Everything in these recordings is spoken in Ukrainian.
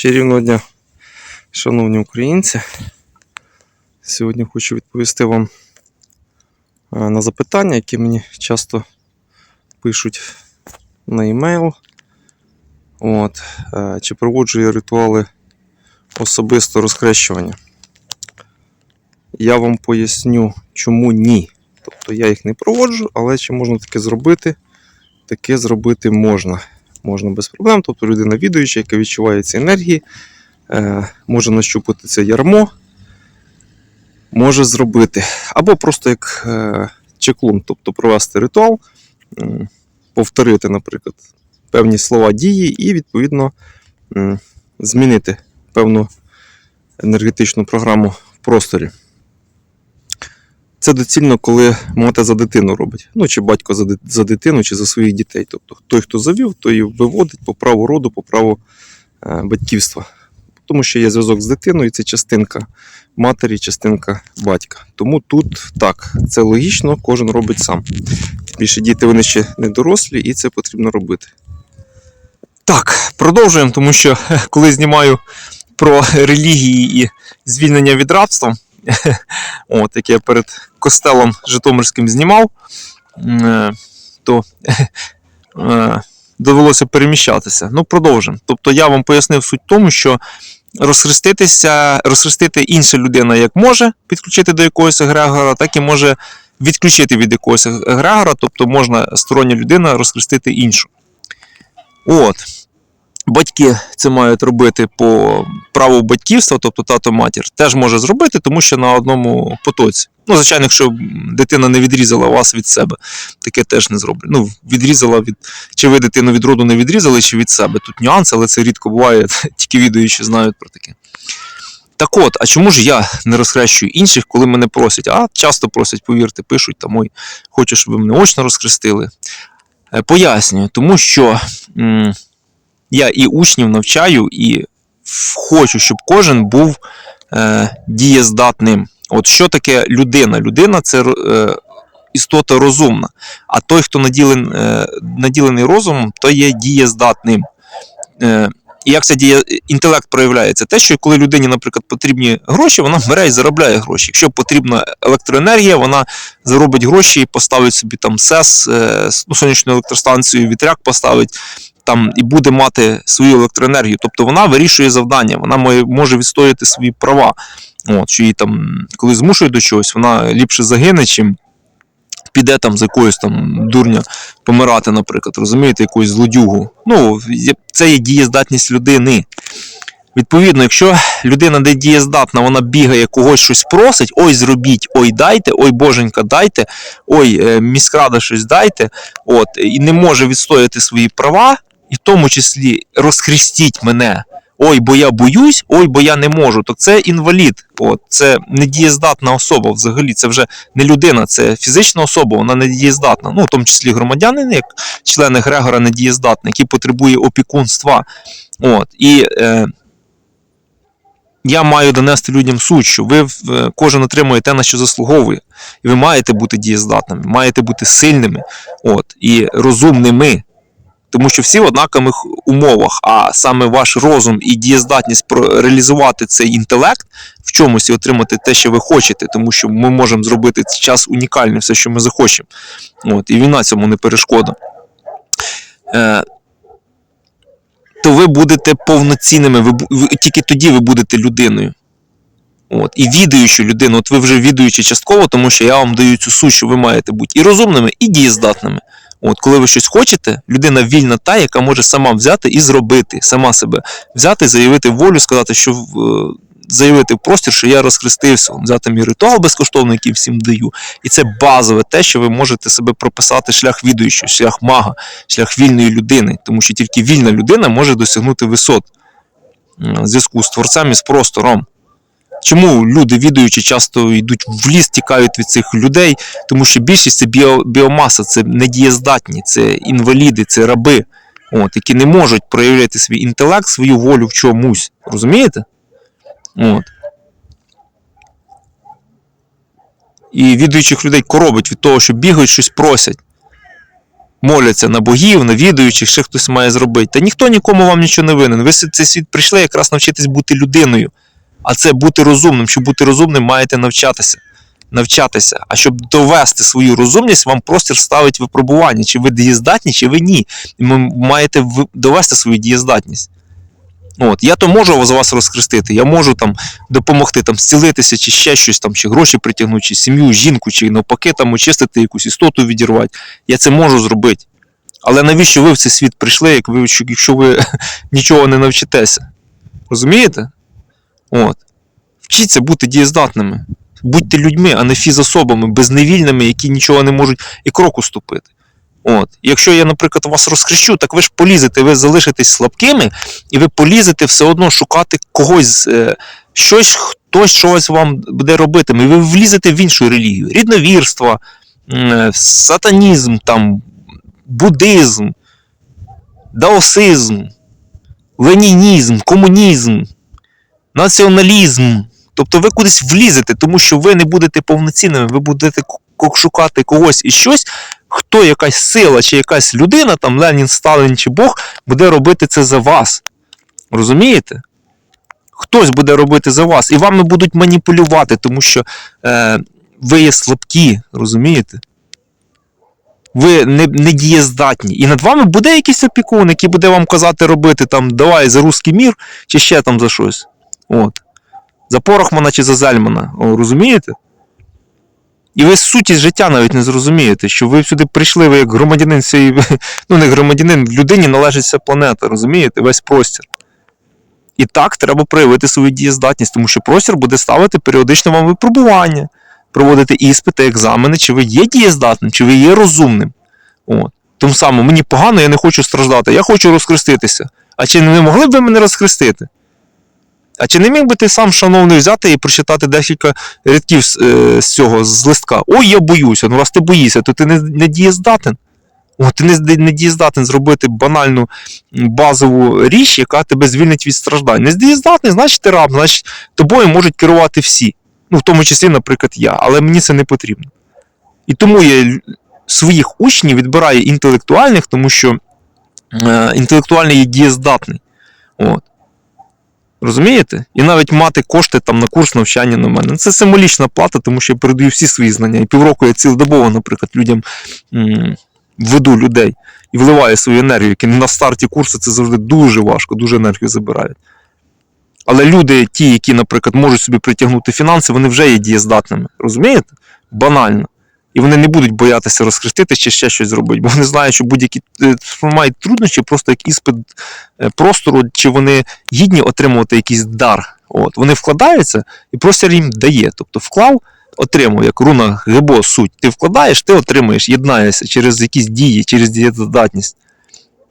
Чарівного дня, шановні українці. Сьогодні хочу відповісти вам е, на запитання, які мені часто пишуть на емейл. От, е, чи проводжу я ритуали особисто розхрещування? Я вам поясню, чому ні. Тобто я їх не проводжу, але чи можна таке зробити? Таке зробити можна. Можна без проблем. Тобто людина відуюча, яка відчуває ці енергії, е, може нащупати це ярмо, може зробити. Або просто як е, чеклун, тобто провести ритуал, повторити, наприклад, певні слова дії і, відповідно, змінити певну енергетичну програму в просторі. Це доцільно, коли мати за дитину робить. Ну, чи батько за, дитину, чи за своїх дітей. Тобто той, хто завів, той виводить по праву роду, по праву е, батьківства. Тому що є зв'язок з дитиною, це частинка матері, частинка батька. Тому тут так, це логічно, кожен робить сам. Більше діти вони ще не дорослі, і це потрібно робити. Так, продовжуємо, тому що коли знімаю про релігії і звільнення від рабства, от, яке я перед костелом Житомирським знімав, е, то е, довелося переміщатися. Ну, продовжимо. Тобто я вам пояснив суть тому, що розхреститися, розхрестити інша людина як може підключити до якогось егрегора, так і може відключити від якогось егрегора, тобто можна стороння людина розхрестити іншу. От. Батьки це мають робити по праву батьківства, тобто тато матір, теж може зробити, тому що на одному потоці. Ну, звичайно, якщо дитина не відрізала вас від себе, таке теж не зроблять. Ну, відрізала від. Чи ви дитину від роду не відрізали, чи від себе. Тут нюанс, але це рідко буває, тільки відуючі знають про таке. Так от, а чому ж я не розхрещую інших, коли мене просять? А часто просять, повірте, пишуть там, ой, хочу, щоб ви мене очно розхрестили. Е, Пояснюю, тому що м, я і учнів навчаю, і хочу, щоб кожен був е, дієздатним. От що таке людина? Людина це е, істота розумна. А той, хто наділен, е, наділений розумом, то є дієздатним. Е, і як це діє інтелект проявляється? Те, що коли людині, наприклад, потрібні гроші, вона бере і заробляє гроші. Якщо потрібна електроенергія, вона заробить гроші і поставить собі там СЕС, е, ну, сонячну електростанцію, вітряк поставить там і буде мати свою електроенергію. Тобто вона вирішує завдання, вона може відстояти свої права. От, що її там, коли змушують до чогось, вона ліпше загине, чим піде там з якоюсь там дурня помирати, наприклад, розумієте, якусь злодюгу. Ну, це є дієздатність людини. Відповідно, якщо людина не дієздатна, вона бігає, когось щось просить, ой, зробіть, ой, дайте, ой, боженька, дайте, ой, е, міськрада щось дайте, от, і не може відстояти свої права, і в тому числі розхрестіть мене. Ой, бо я боюсь, ой, бо я не можу. То це інвалід. От, це недієздатна особа взагалі. Це вже не людина, це фізична особа, вона недієздатна. Ну, в тому числі громадянин, як член Грегора недієздатний, який потребує опікунства. От, і е, я маю донести людям суть, що ви е, кожен отримує те, на що заслуговує. І ви маєте бути дієздатними, маєте бути сильними от, і розумними. Тому що всі в однакових умовах, а саме ваш розум і дієздатність реалізувати цей інтелект в чомусь і отримати те, що ви хочете, тому що ми можемо зробити час унікальним, все, що ми захочемо. От, і війна цьому не перешкода. Е, то ви будете повноцінними, ви, ви, тільки тоді ви будете людиною. От, і відаючу людину, от ви вже відаючи частково, тому що я вам даю цю суть, що ви маєте бути і розумними, і дієздатними. От, коли ви щось хочете, людина вільна та, яка може сама взяти і зробити, сама себе взяти, заявити волю, сказати, що е, заявити в простір, що я розхрестився, взяти мій ритуал безкоштовний, який всім даю. І це базове те, що ви можете себе прописати шлях відуючого, шлях мага, шлях вільної людини, тому що тільки вільна людина може досягнути висот зв'язку з творцем і з простором. Чому люди, відуючи, часто йдуть в ліс, тікають від цих людей, тому що більшість це біо, біомаса, це недієздатні, це інваліди, це раби, от, які не можуть проявляти свій інтелект, свою волю в чомусь. Розумієте? От. І відуючих людей коробить від того, що бігають, щось просять. моляться на богів, на відуючих, ще хтось має зробити. Та ніхто нікому вам нічого не винен. Ви цей світ прийшли якраз навчитись бути людиною. А це бути розумним. Щоб бути розумним, маєте навчатися. Навчатися. А щоб довести свою розумність, вам простір ставить випробування, чи ви дієздатні, чи ви ні. І ви маєте довести свою дієздатність. От, я то можу за вас розхрестити, я можу там допомогти там зцілитися, чи ще щось там, чи гроші притягнути, чи сім'ю, жінку, чи навпаки там очистити якусь істоту відірвати. Я це можу зробити. Але навіщо ви в цей світ прийшли, якщо ви нічого не навчитеся? Розумієте? От. Вчіться бути дієздатними. Будьте людьми, а не фізособами, безневільними, які нічого не можуть і кроку ступити. От. Якщо я, наприклад, вас розхрещу, так ви ж полізете, ви залишитесь слабкими, і ви полізете все одно шукати когось, е, щось, хтось щось вам буде робити. І ви влізете в іншу релігію. Рідновірство, е, сатанізм, там, буддизм, даосизм, ленінізм, комунізм, націоналізм. Тобто ви кудись влізете, тому що ви не будете повноцінними, ви будете шукати когось і щось, хто якась сила чи якась людина, там Ленін, Сталін чи Бог, буде робити це за вас. Розумієте? Хтось буде робити за вас, і вами будуть маніпулювати, тому що е, ви є слабкі, розумієте? Ви не, не дієздатні. І над вами буде якийсь опікун, який буде вам казати робити там, давай за русський мір, чи ще там за щось. От. За Порохмана чи за Зельмана. О, розумієте? І ви суті життя навіть не зрозумієте, що ви сюди прийшли, ви як громадянин цієї, ну не громадянин, людині належить вся планета, розумієте? Весь простір. І так треба проявити свою дієздатність, тому що простір буде ставити періодично вам випробування, проводити іспити, екзамени, чи ви є дієздатним, чи ви є розумним. От. Тому самому, мені погано, я не хочу страждати, я хочу розхреститися. А чи не могли б ви мене розхрестити? А чи не міг би ти сам, шановний, взяти і прочитати декілька рядків з, е, з цього з листка? Ой, я боюся. Ну, раз ти боїшся, то ти не, не дієздатен. О, ти не, не дієздатен зробити банальну базову річ, яка тебе звільнить від страждань. Не дієздатний, значить ти раб, значить тобою можуть керувати всі. Ну, в тому числі, наприклад, я, але мені це не потрібно. І тому я своїх учнів відбираю інтелектуальних, тому що е, інтелектуальний є дієздатний. От. Розумієте? І навіть мати кошти там на курс навчання на мене. Це символічна плата, тому що я передаю всі свої знання. І півроку я цілодобово, наприклад, людям веду людей і вливаю свою енергію, які на старті курсу це завжди дуже важко, дуже енергію забирають. Але люди, ті, які, наприклад, можуть собі притягнути фінанси, вони вже є дієздатними. Розумієте? Банально. І вони не будуть боятися розхрестити чи ще щось зробити, бо вони знають, що будь-які е, мають труднощі, просто як іспит е, простору, чи вони гідні отримувати якийсь дар. От. Вони вкладаються і простір їм дає. Тобто вклав, отримав, як руна Гебо суть. Ти вкладаєш, ти отримаєш, єднаєшся через якісь дії, через дієздатність.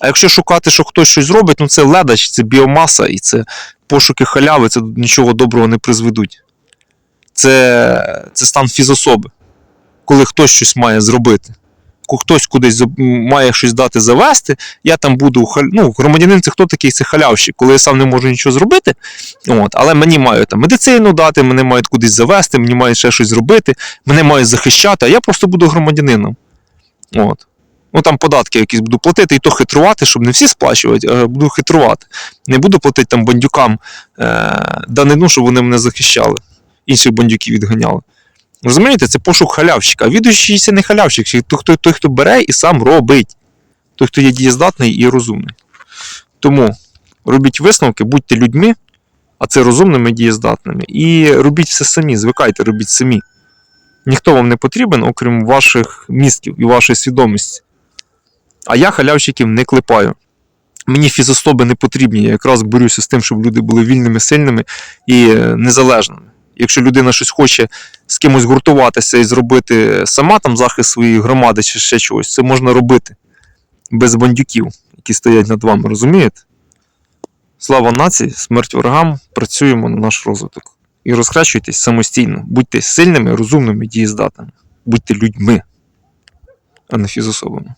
А якщо шукати, що хтось щось зробить, ну це ледач, це біомаса і це пошуки халяви, це нічого доброго не призведуть. Це, це стан фізособи, коли хтось щось має зробити. Хтось кудись має щось дати завести, я там буду ну, громадянин це хто такий? Це халявщик, коли я сам не можу нічого зробити. От, але мені мають там медицину дати, мене мають кудись завести, мені мають ще щось зробити, мене мають захищати, а я просто буду громадянином. От. Ну там податки якісь буду платити, і то хитрувати, щоб не всі сплачувати, а буду хитрувати. Не буду платити там бандюкам е- данину, щоб вони мене захищали, інших бандюків відганяли. Розумієте, це пошук халявщика. Це не халявщик, той, хто, той, хто бере і сам робить. Той, хто є дієздатний і розумний. Тому робіть висновки, будьте людьми, а це розумними і дієздатними. І робіть все самі, звикайте, робіть самі. Ніхто вам не потрібен, окрім ваших мізків і вашої свідомості. А я халявщиків не клепаю. Мені фізособи не потрібні. Я якраз борюся з тим, щоб люди були вільними, сильними і е, незалежними. Якщо людина щось хоче з кимось гуртуватися і зробити сама там захист своєї громади чи ще чогось, це можна робити без бандюків, які стоять над вами, розумієте? Слава нації, смерть ворогам, працюємо на наш розвиток. І розкращуйтесь самостійно. Будьте сильними, розумними, дієздатними. Будьте людьми, а не фізособами.